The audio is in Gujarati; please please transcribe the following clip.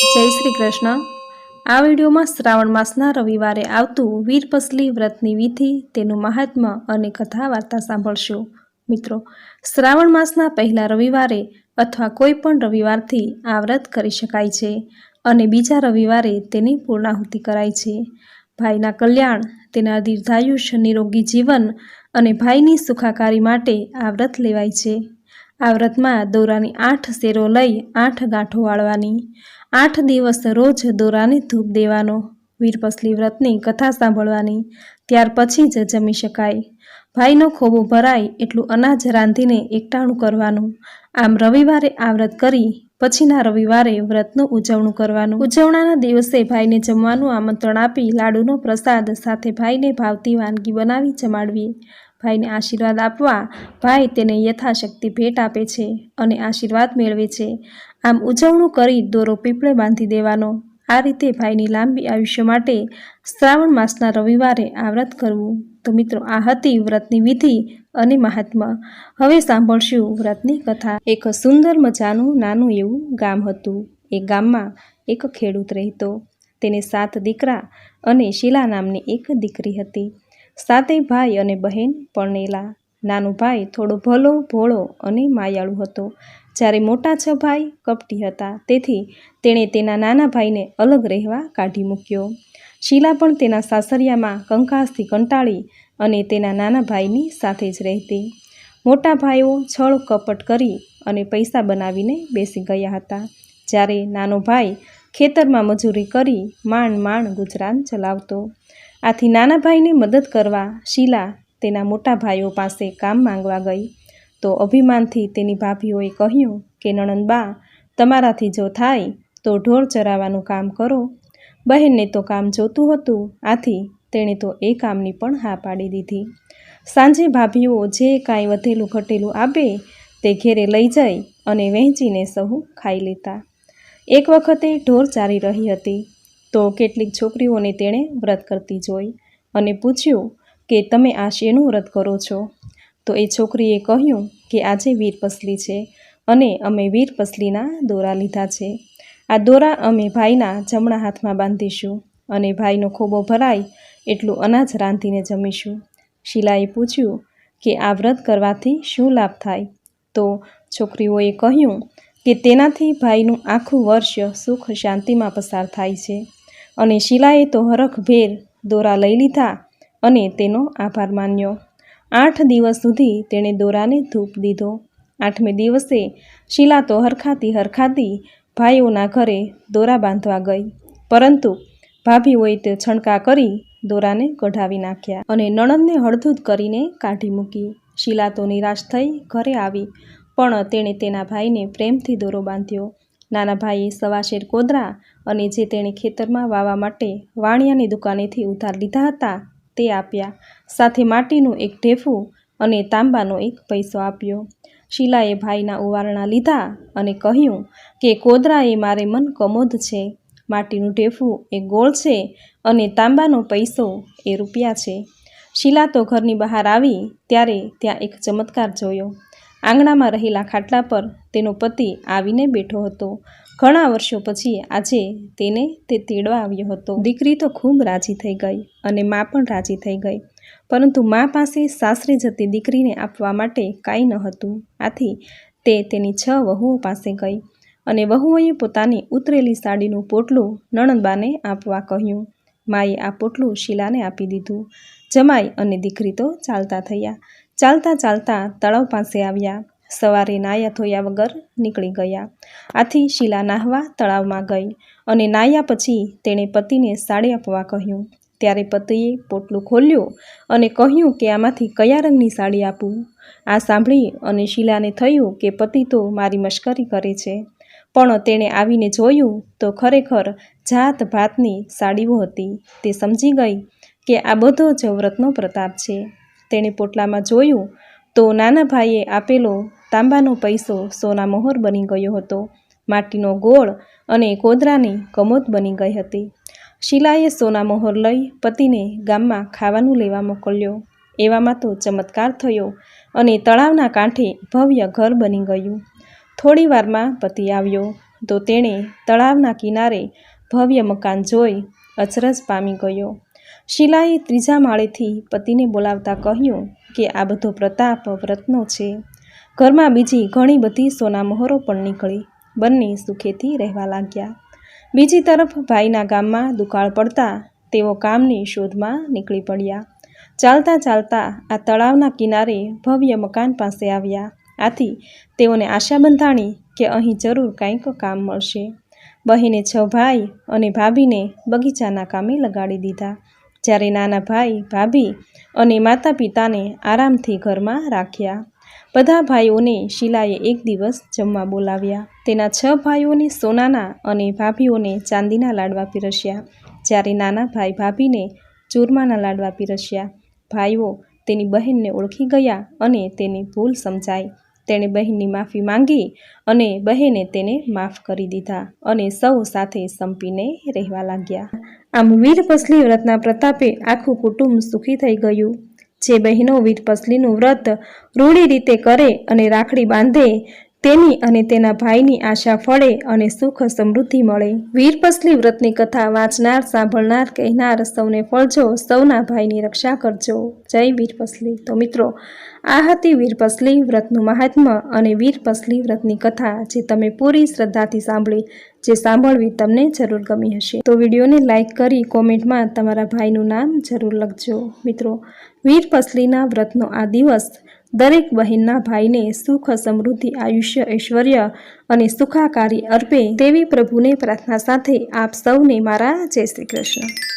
જય શ્રી કૃષ્ણ. આ વિડીયોમાં શ્રાવણ માસના રવિવારે આવતું વીરપસલી વ્રતની વિધિ તેનું મહાત્મ્ય અને કથા વાર્તા સાંભળશો. મિત્રો, શ્રાવણ માસના પહેલા રવિવારે અથવા કોઈ પણ રવિવારથી આ વ્રત કરી શકાય છે અને બીજા રવિવારે તેની પૂર્ણાહુતિ કરાય છે. ભાઈના કલ્યાણ, તેના દીર્ઘાયુષ્ય નિરોગી જીવન અને ભાઈની સુખાકારી માટે આ વ્રત લેવાય છે. આ વ્રતમાં દોરાની આઠ શેરો લઈ આઠ ગાંઠો વાળવાની આઠ દિવસ રોજ દોરાને ધૂપ દેવાનો. વીરપસલી વ્રતની કથા સાંભળવાની. ત્યાર પછી જ જમી શકાય. ભાઈનો ખોબો ભરાય એટલું અનાજ રાંધીને એકટાણું કરવાનું. આમ રવિવારે આ વ્રત કરી પછીના રવિવારે વ્રતનું ઉજવણું કરવાનું. ઉજવણાના દિવસે ભાઈને જમવાનું આમંત્રણ આપી લાડુનો પ્રસાદ સાથે ભાઈને ભાવતી વાનગી બનાવી જમાડવી. ભાઈને આશીર્વાદ આપવા ભાઈ તેને યથાશક્તિ ભેટ આપે છે અને આશીર્વાદ મેળવે છે. આમ ઉજવણું કરી દોરો પીપળે બાંધી દેવાનો. આ રીતે ભાઈની લાંબી આયુષ્ય માટે શ્રાવણ માસના રવિવારે આ વ્રત કરવું. તો મિત્રો, આ હતી વ્રતની વિધિ અને મહાત્મા. હવે સાંભળશું વ્રતની કથા. એક સુંદર મજાનું નાનું એવું ગામ હતું. એ ગામમાં એક ખેડૂત રહેતો. તેને સાત દીકરા અને શીલા નામની એક દીકરી હતી. સાતેય ભાઈ અને બહેન પરણેલા. નાનો ભાઈ થોડો ભલો, ભોળો અને માયાળુ હતો. જ્યારે મોટા છ ભાઈ કપટી હતા, તેથી તેણે તેના નાના ભાઈને અલગ રહેવા કાઢી મૂક્યો. શીલા પણ તેના સાસરિયામાં કંકાસથી કંટાળી અને તેના નાના ભાઈની સાથે જ રહેતી. મોટા ભાઈઓ છળ કપટ કરી અને પૈસા બનાવીને બેસી ગયા હતા, જ્યારે નાનો ભાઈ ખેતરમાં મજૂરી કરી માંડ માંડ ગુજરાન ચલાવતો. આથી નાના ભાઈને મદદ કરવા શીલા તેના મોટા ભાઈઓ પાસે કામ માંગવા ગઈ. તો અભિમાનથી તેની ભાભીઓએ કહ્યું કે નણંદબા તમારાથી જો થાય તો ઢોર ચરાવવાનું કામ કરો. બહેનને તો કામ જોતું હતું, આથી તેણે તો એ કામની પણ હા પાડી દીધી. સાંજે ભાભીઓ જે કાંઈ વધેલું ઘટેલું આપે તે ઘેરે લઈ જઈ અને વહેંચીને સહુ ખાઈ લેતા. એક વખતે ઢોર ચારી રહી હતી, તો કેટલીક છોકરીઓને તેણે વ્રત કરતી જોઈ અને પૂછ્યું કે, તમે આ શેનું વ્રત કરો છો? તો એ છોકરીએ કહ્યું કે આજે વીરપસલી છે અને અમે વીરપસલીના દોરા લીધા છે. આ દોરા અમે ભાઈના જમણા હાથમાં બાંધીશું અને ભાઈનો ખોબો ભરાય એટલું અનાજ રાંધીને જમીશું. શીલાએ પૂછ્યું કે આ વ્રત કરવાથી શું લાભ થાય? તો છોકરીઓએ કહ્યું કે તેનાથી ભાઈનું આખું વર્ષ સુખ શાંતિમાં પસાર થાય છે અને શીલાએ તો હરખભેર દોરા લઈ લીધા અને તેનો આભાર માન્યો. આઠ દિવસ સુધી તેણે દોરાને ધૂપ દીધો. આઠમે દિવસે શીલા તો હરખાતી હરખાતી ભાઈઓના ઘરે દોરા બાંધવા ગઈ. પરંતુ ભાભીઓએ તે છણકા કરી દોરાને કઢાવી નાખ્યા અને નણંદને હળધૂત કરીને કાઢી મૂકી. શીલા તો નિરાશ થઈ ઘરે આવી, પણ તેણે તેના ભાઈને પ્રેમથી દોરો બાંધ્યો. નાના ભાઈએ સવાશેર કોદરા અને જે તેણે ખેતરમાં વાવા માટે વાણિયાની દુકાનેથી ઉધાર લીધા હતા તે આપ્યા. સાથે માટીનું એક ઢેફું અને તાંબાનો એક પૈસો આપ્યો. શીલાએ ભાઈના ઉવારણા લીધા અને કહ્યું કે કોદરા એ મારે મન કમોદ છે. માટીનું ઢેફું એ ગોળ છે અને તાંબાનો પૈસો એ રૂપિયા છે. શીલા તો ઘરની બહાર આવી ત્યારે ત્યાં એક ચમત્કાર જોયો. આંગણામાં રહેલા ખાટલા પર તેનો પતિ આવીને બેઠો હતો. ઘણા વર્ષો પછી આજે તેને તે તેડવા આવ્યો હતો. દીકરી તો ખૂબ રાજી થઈ ગઈ અને મા પણ રાજી થઈ ગઈ. પરંતુ મા પાસે સાસરે જતી દીકરીને આપવા માટે કાંઈ ન હતું. આથી તે તેની છ વહુઓ પાસે ગઈ અને વહુઓએ પોતાની ઉતરેલી સાડીનું પોટલું નણંદબાને આપવા કહ્યું. માએ આ પોટલું શીલાને આપી દીધું. જમાઈ અને દીકરી તો ચાલતા થયા. ચાલતા ચાલતા તળાવ પાસે આવ્યા. સવારે નાયા ધોયા વગર નીકળી ગયા. આથી શીલા નાહવા તળાવમાં ગઈ અને નાહ્યા પછી તેણે પતિને સાડી આપવા કહ્યું. ત્યારે પતિએ પોટલું ખોલ્યું અને કહ્યું કે આમાંથી કયા રંગની સાડી આપું? આ સાંભળી અને શીલાને થયું કે પતિ તો મારી મશ્કરી કરે છે. પણ તેણે આવીને જોયું તો ખરેખર જાત ભાતની સાડીઓ હતી. તે સમજી ગઈ કે આ બધો જ વ્રતનો પ્રતાપ છે. તેણે પોટલામાં જોયું તો નાના ભાઈએ આપેલો તાંબાનો પૈસો સોના મોહર બની ગયો હતો. માટીનો ગોળ અને કોદરાની કમોદ બની ગઈ હતી. શીલાએ સોના મોહર લઈ પતિને ગામમાં ખાવાનું લેવા મોકલ્યો. એવામાં તો ચમત્કાર થયો અને તળાવના કાંઠે ભવ્ય ઘર બની ગયું. થોડીવારમાં પતિ આવ્યો તો તેણે તળાવના કિનારે ભવ્ય મકાન જોઈ અચરજ પામી ગયો. શીલાએ ત્રીજા માળેથી પતિને બોલાવતા કહ્યું કે આ બધો પ્રતાપ વ્રતનો છે. ઘરમાં બીજી ઘણી બધી સોના મહોરો પણ નીકળી. બંને સુખેથી રહેવા લાગ્યા. બીજી તરફ ભાઈના ગામમાં દુકાળ પડતા તેઓ કામની શોધમાં નીકળી પડ્યા. ચાલતા ચાલતા આ તળાવના કિનારે ભવ્ય મકાન પાસે આવ્યા. આથી તેઓને આશા બંધાણી કે અહીં જરૂર કંઈક કામ મળશે. બહેને છ ભાઈ અને ભાભીને બગીચાના કામે લગાડી દીધા. જ્યારે નાના ભાઈ ભાભી અને માતા પિતાને આરામથી ઘરમાં રાખ્યા. બધા ભાઈઓને શીલાએ એક દિવસ જમવા બોલાવ્યા. તેના છ ભાઈઓને સોનાના અને ભાભીઓને ચાંદીના લાડવા પીરસ્યા. જ્યારે નાના ભાઈ ભાભીને ચૂરમાના લાડવા પીરસ્યા. ભાઈઓ તેની બહેનને ઓળખી ગયા અને તેની ભૂલ સમજાઈ. તેણે બહેનની માફી માંગી અને બહેને તેને માફ કરી દીધા અને સૌ સાથે સંપીને રહેવા લાગ્યા. આમ વીરપસલી વ્રતના પ્રતાપે આખું કુટુંબ સુખી થઈ ગયું. જે બહેનો વીરપસલીનું વ્રત રૂઢી રીતે કરે અને રાખડી બાંધે તેની અને તેના ભાઈની આશા ફળે અને સુખ સમૃદ્ધિ મળે. વીરપસલી વ્રતની કથા વાંચનાર, સાંભળનાર, કહેનાર સૌને ફળજો, સૌના ભાઈની રક્ષા કરજો. જય વીરપસલી તો મિત્રો, આ હતી વીરપસલી વ્રતનું મહાત્મ્ય અને વીરપસલી વ્રતની કથા જે તમે પૂરી શ્રદ્ધાથી સાંભળી, જે સાંભળવી તમને જરૂર ગમી હશે. તો વિડીયોને લાઇક કરી કોમેન્ટમાં તમારા ભાઈનું નામ જરૂર લખજો. મિત્રો વીરપસલીના વ્રતનો આ દિવસ દરેક બહેનના ભાઈને સુખ, સમૃદ્ધિ, આયુષ્ય, ઐશ્વર્ય અને સુખાકારી અર્પે તેવી પ્રભુને પ્રાર્થના સાથે આપ સૌને મારા જય શ્રી કૃષ્ણ.